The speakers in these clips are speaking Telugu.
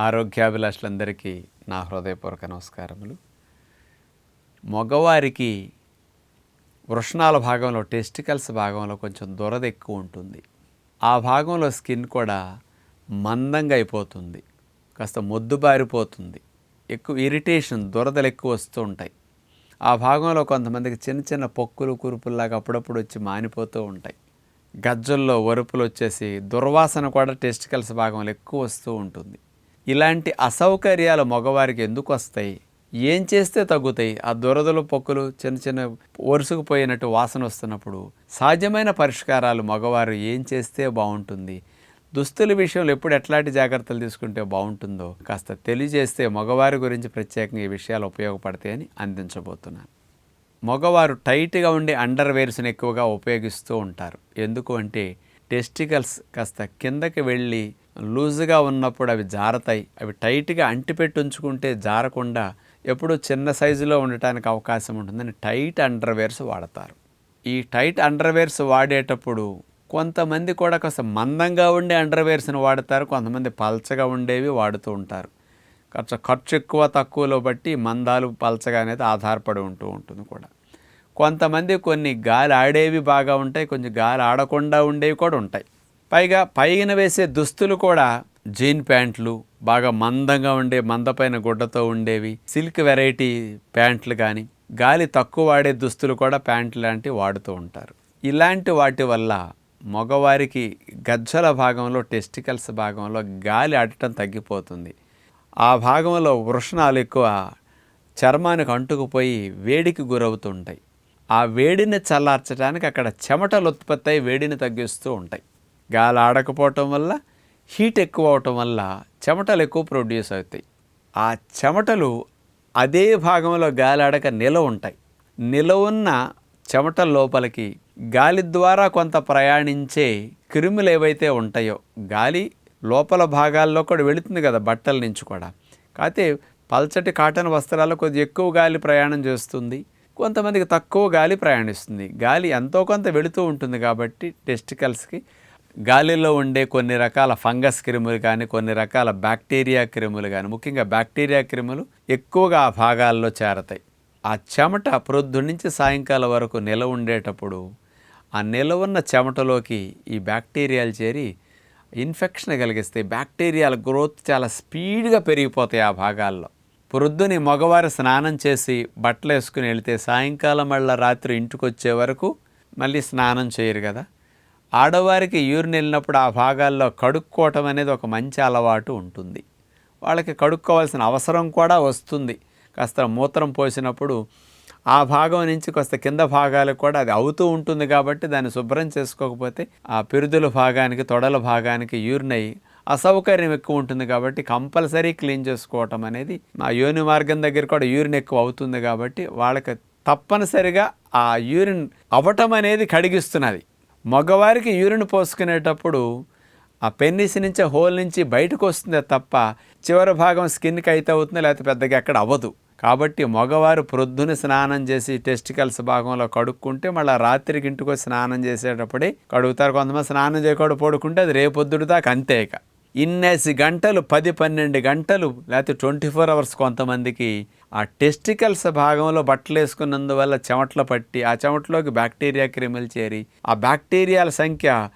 ఆరోగ్యాభిలాషులందరికీ నా హృదయపూర్వక నమస్కారములు. మగవారికి వృషణాల భాగంలో టెస్టికల్స్ భాగంలో కొంచెం దురద ఎక్కువ ఉంటుంది. ఆ భాగంలో స్కిన్ కూడా మందంగా అయిపోతుంది. కాస్త మొద్దుబారిపోతుంది ఎక్కువ ఇరిటేషన్ దురదలు ఎక్కువ వస్తూ ఉంటాయి. ఆ భాగంలో కొంతమందికి చిన్న చిన్న పొక్కులు కురుపుల్లాగా అప్పుడప్పుడు వచ్చి మానిపోతూ ఉంటాయి. గజ్జల్లో వరుపులు వచ్చేసి దుర్వాసన కూడా టెస్టికల్స్ భాగంలో ఎక్కువ వస్తూ ఉంటుంది. ఇలాంటి అసౌకర్యాలు మగవారికి ఎందుకు వస్తాయి? ఏం చేస్తే తగ్గుతాయి? ఆ దురదలు పొక్కులు చిన్న చిన్న ఒరుసుకుపోయినట్టు వాసన వస్తున్నప్పుడు సాధ్యమైన పరిష్కారాలు మగవారు ఏం చేస్తే బాగుంటుంది? దుస్తుల విషయంలో ఎప్పుడు ఎట్లాంటి జాగ్రత్తలు తీసుకుంటే బాగుంటుందో కాస్త తెలియజేస్తే మగవారి గురించి ప్రత్యేకంగా ఈ విషయాలు ఉపయోగపడతాయని అందించబోతున్నాను. మగవారు టైట్గా ఉండే అండర్వేర్స్ని ఎక్కువగా ఉపయోగిస్తూ ఉంటారు. ఎందుకు అంటే టెస్టికల్స్ కాస్త కిందకి వెళ్ళి లూజుగా ఉన్నప్పుడు అవి జారతాయి. అవి టైట్గా అంటిపెట్టి ఉంచుకుంటే జారకుండా ఎప్పుడూ చిన్న సైజులో ఉండటానికి అవకాశం ఉంటుందని టైట్ అండర్వేర్స్ వాడతారు. ఈ టైట్ అండర్వేర్స్ వాడేటప్పుడు కొంతమంది కూడా కాస్త మందంగా ఉండే అండర్వేర్స్ని వాడతారు. కొంతమంది పల్చగా ఉండేవి వాడుతూ ఉంటారు. ఖర్చు ఖర్చు ఎక్కువ తక్కువలో బట్టి మందాలు పల్చగా అనేది ఆధారపడి ఉంటూ ఉంటుంది కూడా. కొంతమంది కొన్ని గాలి ఆడేవి బాగా ఉంటాయి. కొంచెం గాలి ఆడకుండా ఉండేవి కూడా ఉంటాయి. పైగా పైన వేసే దుస్తులు కూడా జీన్ ప్యాంట్లు బాగా మందంగా ఉండే మందపైన గుడ్డతో ఉండేవి. సిల్క్ వెరైటీ ప్యాంట్లు కానీ గాలి తక్కువ వాడే దుస్తులు కూడా ప్యాంట్లు లాంటివి వాడుతూ ఉంటారు. ఇలాంటి వాటి వల్ల మగవారికి గజ్జల భాగంలో టెస్టికల్స్ భాగంలో గాలి ఆడటం తగ్గిపోతుంది. ఆ భాగంలో వృషణాలు ఎక్కువ చర్మానికి అంటుకుపోయి వేడికి గురవుతుంటాయి ఆ వేడిని చల్లార్చడానికి అక్కడ చెమటలు ఉత్పత్తి అయి వేడిని తగ్గిస్తూ ఉంటాయి. గాలి ఆడకపోవటం వల్ల హీట్ ఎక్కువ అవటం వల్ల చెమటలు ఎక్కువ ప్రొడ్యూస్ అవుతాయి. ఆ చెమటలు అదే భాగంలో గాలి ఆడక నిలవ ఉంటాయి. నిలవ ఉన్న చెమటల లోపలికి గాలి ద్వారా కొంత ప్రయాణించే క్రిములు ఏవైతే ఉంటాయో గాలి లోపల భాగాల్లో కూడా వెళుతుంది కదా బట్టల నుంచి కూడా. కాకపోతే పల్చటి కాటన్ వస్త్రాల్లో కొద్దిగా ఎక్కువ గాలి ప్రయాణం చేస్తుంది. కొంతమందికి తక్కువ గాలి ప్రయాణిస్తుంది. గాలి ఎంతో కొంత వెళుతూ ఉంటుంది కాబట్టి టెస్టికల్స్కి గాలిలో ఉండే కొన్ని రకాల ఫంగస్ క్రిములు కానీ కొన్ని రకాల బ్యాక్టీరియా క్రిములు కానీ ముఖ్యంగా బ్యాక్టీరియా క్రిములు ఎక్కువగా ఆ భాగాల్లో చేరతాయి. ఆ చెమట ప్రొద్దు నుంచి సాయంకాలం వరకు నిల ఉండేటప్పుడు ఆ నిలవ ఉన్న చెమటలోకి ఈ బ్యాక్టీరియాలు చేరి ఇన్ఫెక్షన్ కలిగిస్తే బ్యాక్టీరియాల గ్రోత్ చాలా స్పీడ్గా పెరిగిపోతాయి ఆ భాగాల్లో. ప్రొద్దుని మగవారు స్నానం చేసి బట్టలు వేసుకుని వెళితే సాయంకాలం మళ్ళీ రాత్రి ఇంటికి వచ్చే వరకు మళ్ళీ స్నానం చేయరు కదా. ఆడవారికి యూరిన్ వెళ్ళినప్పుడు ఆ భాగాల్లో కడుక్కోవటం అనేది ఒక మంచి అలవాటు ఉంటుంది. వాళ్ళకి కడుక్కోవాల్సిన అవసరం కూడా వస్తుంది. కాస్త మూత్రం పోసినప్పుడు ఆ భాగం నుంచి కాస్త కింద భాగాలకు కూడా అది అవుతూ ఉంటుంది కాబట్టి దాన్ని శుభ్రం చేసుకోకపోతే ఆ పిరుదుల భాగానికి తొడల భాగానికి యూరిన్ అయ్యి అసౌకర్యం ఎక్కువ ఉంటుంది కాబట్టి కంపల్సరీ క్లీన్ చేసుకోవటం అనేది మా యోని మార్గం దగ్గర కూడా యూరిన్ ఎక్కువ అవుతుంది కాబట్టి వాళ్ళకి తప్పనిసరిగా ఆ యూరిన్ అవ్వటం అనేది కడిగిస్తున్నది. మగవారికి యూరిన్ పోసుకునేటప్పుడు ఆ పెన్నిస్ నుంచి హోల్ నుంచి బయటకు వస్తుందే తప్ప చివరి భాగం స్కిన్కి అయితే అవుతుంది లేకపోతే పెద్దగా ఎక్కడ అవ్వదు. కాబట్టి మగవారు ప్రొద్దున స్నానం చేసి టెస్టికల్స్ భాగంలో కడుక్కుంటే మళ్ళీ రాత్రికి ఇంటికి స్నానం చేసేటప్పుడే కడుగుతారు. కొంతమంది స్నానం చేయకుండా పడుకుంటే అది రేపొద్దుడు దాకా అంతేక ఇన్నేసి గంటలు పది పన్నెండు గంటలు లేకపోతే ట్వంటీ ఫోర్ అవర్స్ కొంతమందికి ఆ టెస్టికల్స్ భాగంలో బట్టలు వేసుకున్నందువల్ల చెమటలు పట్టి ఆ చెమటలోకి బ్యాక్టీరియా క్రిములు చేరి ఆ బ్యాక్టీరియాల సంఖ్య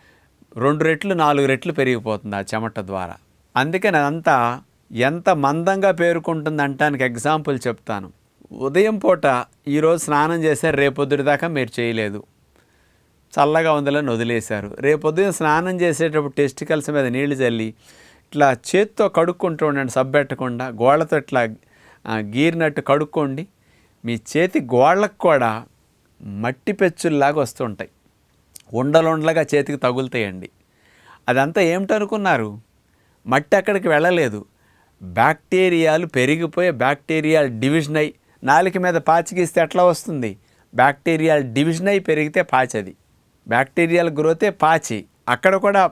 రెండు రెట్లు నాలుగు రెట్లు పెరిగిపోతుంది ఆ చెమట ద్వారా. అందుకని అదంతా ఎంత మందంగా పేరుకుంటుంది అంటానికి ఎగ్జాంపుల్ చెప్తాను. ఉదయం పూట ఈరోజు స్నానం చేశారు రేపొద్దుటి దాకా మీరు చేయలేదు. చల్లగా ఉందని వదిలేశారు. రేపొద్దున స్నానం చేసేటప్పుడు టెస్టికల్స్ మీద నీళ్ళు చల్లి ఇట్లా చేత్తో కడుక్కుంటూ ఉండండి సబ్బెట్టకుండా గోళ్ళతో ఇట్లా గీరినట్టు కడుక్కోండి. మీ చేతి గోళ్ళకు కూడా మట్టి పెచ్చుల్లాగా వస్తుంటాయి. ఉండలుండలుగా చేతికి తగులుతాయండి. అదంతా ఏమిటనుకున్నారు? మట్టి అక్కడికి వెళ్ళలేదు. బ్యాక్టీరియాలు పెరిగిపోయి బ్యాక్టీరియాలు డివిజన్ అయి నాలుక మీద పాచి గీస్తే ఎట్లా వస్తుంది? బ్యాక్టీరియాలు డివిజన్ అయి పెరిగితే పాచి అది బ్యాక్టీరియాల గ్రోతే పాచి. అక్కడ కూడా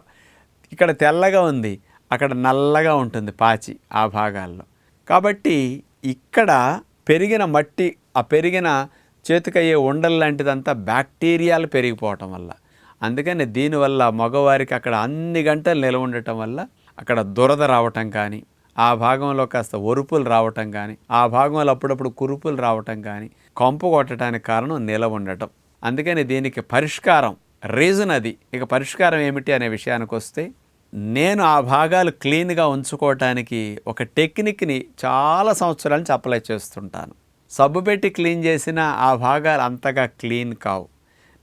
ఇక్కడ తెల్లగా ఉంది. అక్కడ నల్లగా ఉంటుంది పాచి ఆ భాగాల్లో. కాబట్టి ఇక్కడ పెరిగిన మట్టి ఆ పెరిగిన చేతికయ్యే ఉండలు లాంటిదంతా బ్యాక్టీరియాలు పెరిగిపోవటం వల్ల. అందుకని దీనివల్ల మగవారికి అక్కడ అన్ని గంటలు నిలవ ఉండటం వల్ల అక్కడ దురద రావటం కానీ ఆ భాగంలో కాస్త ఒరుపులు రావటం కానీ ఆ భాగంలో అప్పుడప్పుడు కురుపులు రావటం కానీ కంపు కొట్టడానికి కారణం నిల ఉండటం. అందుకని దీనికి పరిష్కారం రీజన్ అది. ఇక పరిష్కారం ఏమిటి అనే విషయానికి వస్తే నేను ఆ భాగాలు క్లీన్గా ఉంచుకోవటానికి ఒక టెక్నిక్ని చాలా సంవత్సరాల నుంచి అప్లై చేస్తుంటాను. సబ్బు పెట్టి క్లీన్ చేసినా ఆ భాగాలు అంతగా క్లీన్ కావు.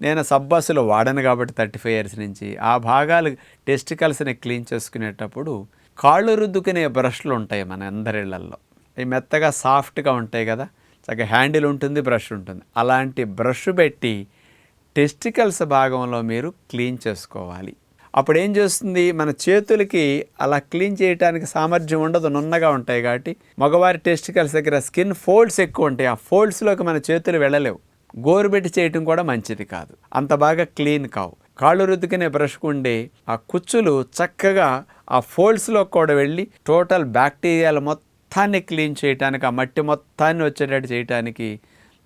నేను సబ్బస్సులో వాడను కాబట్టి థర్టీ ఫైవ్ ఇయర్స్ నుంచి. ఆ భాగాలు టెస్టికల్స్ని క్లీన్ చేసుకునేటప్పుడు కాళ్ళు రుద్దుకునే బ్రష్లు ఉంటాయి మన అందరిళ్ళల్లో. అవి మెత్తగా సాఫ్ట్గా ఉంటాయి కదా. చక్కగా హ్యాండిల్ ఉంటుంది బ్రష్ ఉంటుంది. అలాంటి బ్రష్ పెట్టి టెస్టికల్స్ భాగంలో మీరు క్లీన్ చేసుకోవాలి. అప్పుడు ఏం చేస్తుంది? మన చేతులకి అలా క్లీన్ చేయడానికి సామర్థ్యం ఉండదు నున్నగా ఉంటాయి కాబట్టి. మగవారి టెస్టికల్స్ దగ్గర స్కిన్ ఫోల్డ్స్ ఎక్కువ ఉంటాయి. ఆ ఫోల్డ్స్లోకి మన చేతులు వెళ్ళలేవు. గోరుబెట్టి చేయటం కూడా మంచిది కాదు. అంత బాగా క్లీన్ కావు. కాళ్ళు రుద్దుకునే బ్రష్కు ఉండే ఆ కుచ్చులు చక్కగా ఆ ఫోల్డ్స్లో కూడా వెళ్ళి టోటల్ బ్యాక్టీరియాలు మొత్తాన్ని క్లీన్ చేయడానికి ఆ మట్టి మొత్తాన్ని వచ్చేటట్టు చేయడానికి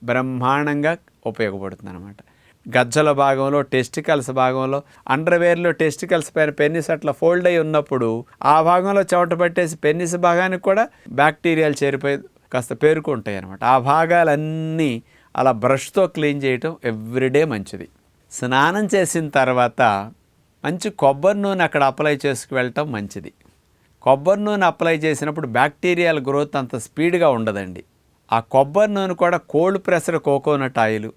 బ్రహ్మాండంగా ఉపయోగపడుతుంది అనమాట గజ్జల భాగంలో టెస్టికల్స్ భాగంలో అండర్వేర్లో టెస్టికల్స్ పైన పెన్నిస్ అట్లా ఫోల్డ్ అయి ఉన్నప్పుడు ఆ భాగంలో చెమట పట్టేసి పెన్నిస్ భాగానికి కూడా బ్యాక్టీరియాలు చేరిపోయి కాస్త పేరుకుంటాయి అనమాట ఆ భాగాలన్నీ అలా బ్రష్తో క్లీన్ చేయటం ఎవ్రీడే మంచిది. స్నానం చేసిన తర్వాత మంచి కొబ్బరి నూనె అక్కడ అప్లై చేసుకు వెళ్ళటం మంచిది. కొబ్బరి నూనె అప్లై చేసినప్పుడు బ్యాక్టీరియాల గ్రోత్ అంత స్పీడ్గా ఉండదండి. ఆ కొబ్బరి నూనె కూడా కోల్డ్ ప్రెషర్ కోకోనట్ ఆయిల్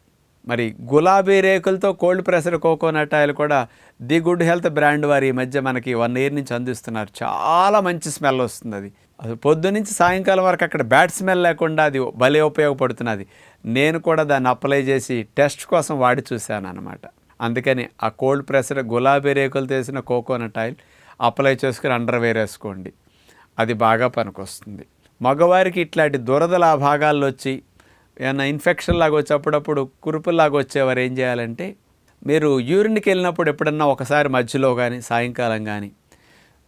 మరి గులాబీ రేకులతో కోల్డ్ ప్రెషర్ కోకోనట్ ఆయిల్ కూడా ది గుడ్ హెల్త్ బ్రాండ్ వారి ఈ మధ్య మనకి వన్ ఇయర్ నుంచి అందిస్తున్నారు. చాలా మంచి స్మెల్ వస్తుంది అది. అసలు పొద్దు నుంచి సాయంకాలం వరకు అక్కడ బ్యాడ్ స్మెల్ లేకుండా అది భలే ఉపయోగపడుతున్నది. నేను కూడా దాన్ని అప్లై చేసి టెస్ట్ కోసం వాడి చూశాను అనమాట అందుకని ఆ కోల్డ్ ప్రెషర్ గులాబీ రేకులు తీసిన కోకోనట్ ఆయిల్ అప్లై చేసుకుని అండర్వేర్ వేసుకోండి. అది బాగా పనికొస్తుంది. మగవారికి ఇట్లాంటి దురదల ఆ భాగాల్లో వచ్చి ఏమైనా ఇన్ఫెక్షన్ లాగా వచ్చి అప్పుడప్పుడు వచ్చేవారు ఏం చేయాలంటే మీరు యూరిన్కి వెళ్ళినప్పుడు ఎప్పుడన్నా ఒకసారి మధ్యలో కానీ సాయంకాలం కానీ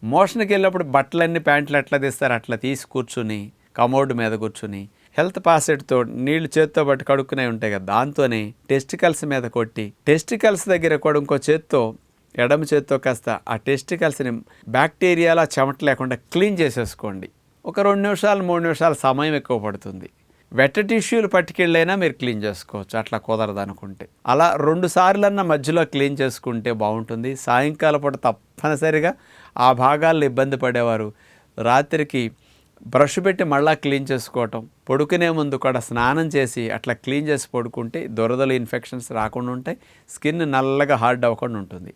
మోషన్కి వెళ్ళినప్పుడు బట్టలన్నీ ప్యాంట్లు ఎట్లా తీస్తారు అట్లా తీసి కూర్చుని కమోడ్ మీద కూర్చుని హెల్త్ పాసెట్తో నీళ్ళు చేత్తో బట్టి కడుక్కునే ఉంటాయి కదా దాంతోనే టెస్టికల్స్ మీద కొట్టి టెస్టికల్స్ దగ్గర కూడా ఇంకో చేత్తో ఎడమ చేత్తో కాస్త ఆ టెస్టికల్స్ని బ్యాక్టీరియాలా చెమట లేకుండా క్లీన్ చేసేసుకోండి. ఒక రెండు నిమిషాలు మూడు నిమిషాలు సమయం ఎక్కువ పడుతుంది. వెట్ట టిష్యూలు పట్టుకెళ్ళైనా మీరు క్లీన్ చేసుకోవచ్చు. అట్లా కుదరదు అనుకుంటే అలా రెండు సార్లన్నా మధ్యలో క్లీన్ చేసుకుంటే బాగుంటుంది. సాయంకాల పూట తప్పనిసరిగా ఆ భాగాల్లో ఇబ్బంది పడేవారు. రాత్రికి బ్రష్ పెట్టి మళ్ళా క్లీన్ చేసుకోవటం పడుకునే ముందు కూడా స్నానం చేసి అట్లా క్లీన్ చేసి పడుకుంటే దురదలు ఇన్ఫెక్షన్స్ రాకుండా ఉంటాయి. స్కిన్ నల్లగా హార్డ్ అవ్వకుండా ఉంటుంది.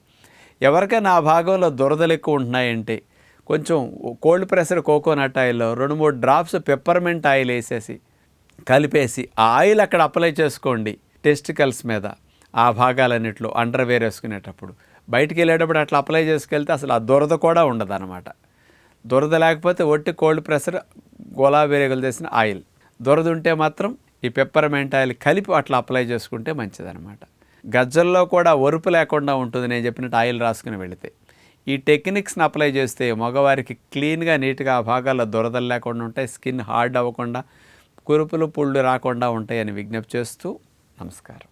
ఎవరికైనా ఆ భాగంలో దురదలు ఎక్కువ ఉంటున్నాయంటే కొంచెం కోల్డ్ ప్రెషర్ కోకోనట్ ఆయిల్లో రెండు మూడు డ్రాప్స్ పెప్పర్మెంట్ ఆయిల్ వేసేసి కలిపేసి ఆ ఆయిల్ అక్కడ అప్లై చేసుకోండి టెస్టికల్స్ మీద ఆ భాగాలన్నింటిలో అండర్వేర్ వేసుకునేటప్పుడు. బయటికి వెళ్ళేటప్పుడు అట్లా అప్లై చేసుకెళ్తే అసలు ఆ దురద కూడా ఉండదు అనమాట దురద లేకపోతే ఒట్టి కోల్డ్ ప్రెషర్ గులాబీ రేగులు చేసిన ఆయిల్. దురద ఉంటే మాత్రం ఈ పెప్పర్మెంట్ ఆయిల్ కలిపి అట్లా అప్లై చేసుకుంటే మంచిదనమాట గజ్జల్లో కూడా ఒరుపు లేకుండా ఉంటుంది నేను చెప్పినట్టు ఆయిల్ రాసుకుని వెళితే. ఈ టెక్నిక్స్ని అప్లై చేస్తే మగవారికి క్లీన్గా నీట్గా ఆ భాగాల్లో దురదలు లేకుండా ఉంటాయి స్కిన్ హార్డ్ అవ్వకుండా కురుపులు పుళ్ళు రాకుండా ఉంటాయని విజ్ఞప్తి చేస్తూ నమస్కారం.